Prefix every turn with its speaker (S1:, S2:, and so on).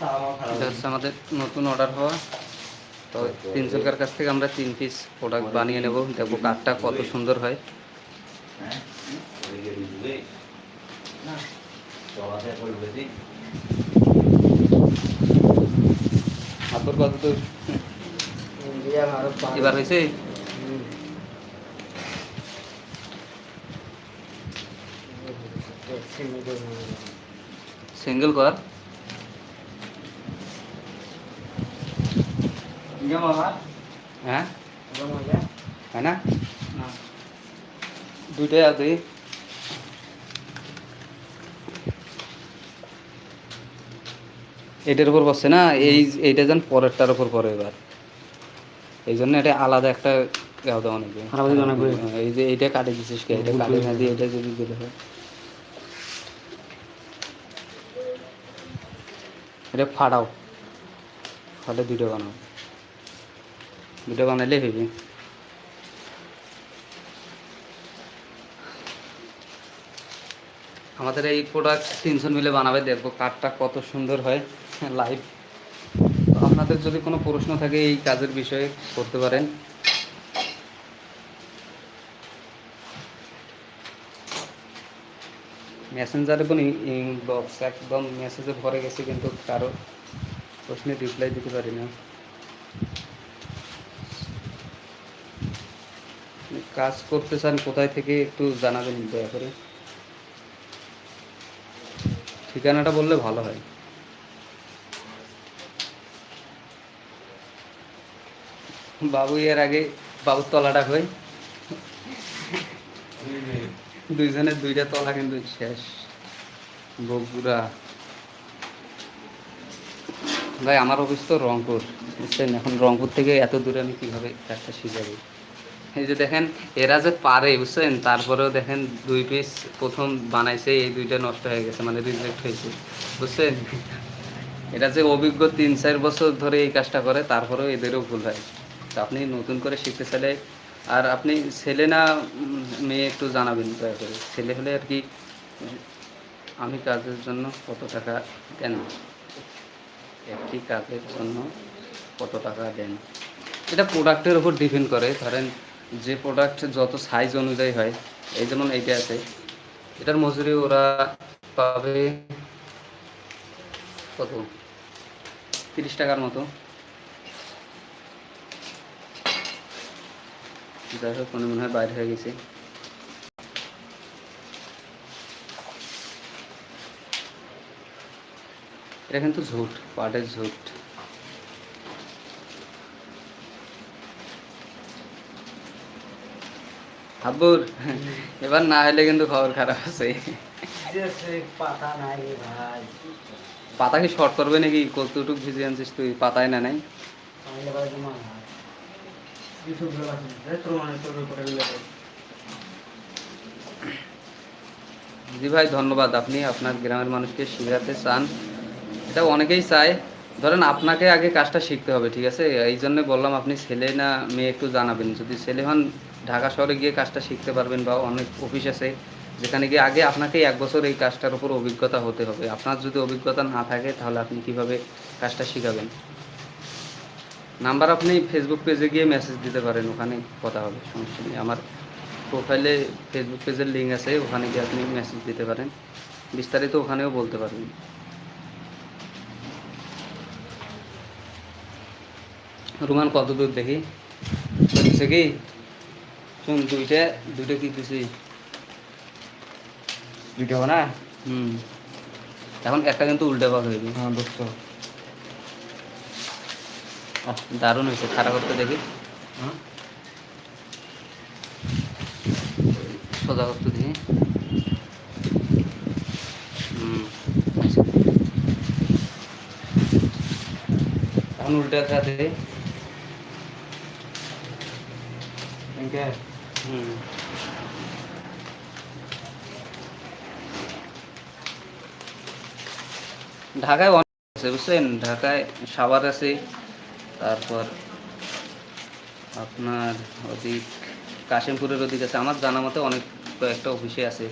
S1: এটা হচ্ছে আমাদের নতুন অর্ডার হওয়া। তো তিনজনকার কাছ থেকে আমরা তিন পিস প্রোডাক্ট বানিয়ে নেব। দেখব কাঠটা কত সুন্দর হয়। হাতর কত দূর এবার হয়েছে? সিঙ্গেল কর হ্যাঁ হয় না দুইটাই আছে এটার উপর বসছে না এই এইটা যেন পরেরটার উপর পরে এবার। এই জন্য এটা আলাদা একটা গাও দেওয়া নাকি?
S2: আলাদা দেওয়া লাগবে।
S1: এই যে এইটা কাটে দিছিস কে? এটা কাটে না দিয়ে এটা যদি দিলে হয়। এটা ফাটাও। ফাটে দুটো বানাও। দুটো বানাইলে হইবে। আমাদের এই প্রোডাক্ট তিনজন মিলে বানাবে, দেখব কাঠটা কত সুন্দর হয় লাইভ আপনাদের যদি কোনো প্রশ্ন থাকে এই কাজের বিষয়ে, করতে পারেন। মেসেঞ্জারে কোনো ইনবক্স একদম মেসেজে ভরে গেছে কিন্তু কারও প্রশ্নে রিপ্লাই দিতে পারি না। কাজ করতে চান, কোথায় থেকে একটু জানাবেন দয়া করে। ঠিকানাটা বললে ভালো হয়। বাবু, এর আগে বাবুর তলাটা হই। দুইজনের দুইটা তলা কিন্তু শেষ। বগুড়া। ভাই, আমার অফিস তো রংপুর, বুঝছেন? এখন রংপুর থেকে এত দূরে আমি কীভাবে কাজটা শিখাবো এই যে দেখেন, এরা যে পারে, বুঝছেন? তারপরেও দেখেন দুই পিস প্রথম বানাইছে, এই দুইটা নষ্ট হয়ে গেছে মানে রিজেক্ট হয়েছে, বুঝছেন? এটা যে অভিজ্ঞ তিন চার বছর ধরে এই কাজটা করে, তারপরেও এদেরও ভুল হয়। তো আপনি নতুন করে শিখতে চাইলে, আর আপনি ছেলে না মেয়ে একটু জানাবেন দয়া করে। ছেলে হলে আর কি, আমি কাজের জন্য কত টাকা দেন? একটি কাজের জন্য কত টাকা দেন? এটা প্রোডাক্টের উপর ডিপেন্ড করে। ধরেন যে প্রোডাক্ট যত সাইজ অনুযায়ী হয়, এই যেমন এইটা আছে, এটার মজুরি ওরা পাবে কত? তিরিশ টাকার মতো। যাই হোক, মনে মনে হয় বাইরে হয়ে গেছে। এটা কিন্তু ঝুট, পাটের ঝুট। হাব্বুর এবার না হলে কিন্তু খবর খারাপ আছে।
S2: পাতা
S1: কি শর্ট করবে নাকি? কতটুক ভিজে আনছিস তুই, পাতায় না নাই? জি ভাই, ধন্যবাদ। আপনি আপনার গ্রামের মানুষকে শেখাতে চান। এটা অনেকেই চায়। ধরেন আপনাকে আগে কাজটা শিখতে হবে, ঠিক আছে? এই জন্য বললাম আপনি ছেলে না মেয়ে একটু জানাবেন। যদি ছেলে হন, ঢাকা শহরে গিয়ে কাজটা শিখতে পারবেন বা অনেক অফিস আছে, যেখানে গিয়ে আগে আপনাকে এক বছর এই কাজটার উপর অভিজ্ঞতা হতে হবে। আপনার যদি অভিজ্ঞতা না থাকে, তাহলে আপনি কীভাবে কাজটা শিখাবেন? নাম্বার আপনি ফেসবুক পেজে গিয়ে মেসেজ দিতে পারেন, ওখানে কথা হবে, সমস্যা নেই। আমার প্রোফাইলে ফেসবুক পেজের লিঙ্ক আছে, ওখানে গিয়ে আপনি মেসেজ দিতে পারেন। বিস্তারিত ওখানেও বলতে পারবেন। রুমান কত দূর দেখি? দিছে কি শুন দুইটা দুইটা কি দিছি?
S2: দুইটা না?
S1: হুম। এখন একটা কিন্তু উল্টে পাক হয়ে গেছে।
S2: হ্যাঁ
S1: আহ, দারুণ হয়েছে খারাপ করতে দেখি।
S2: হ্যাঁ।
S1: সোজা করতে দেখি। হুম। এখন উল্টে খাতে। হুম ঢাকায় অনেক আছে, বুঝছেন? ঢাকায় সাভার আছে, তারপর আপনার ওদিক কাশিমপুরের ওদিক আছে। আমার জানা মতে অনেক কয়েকটা অফিসে আছে।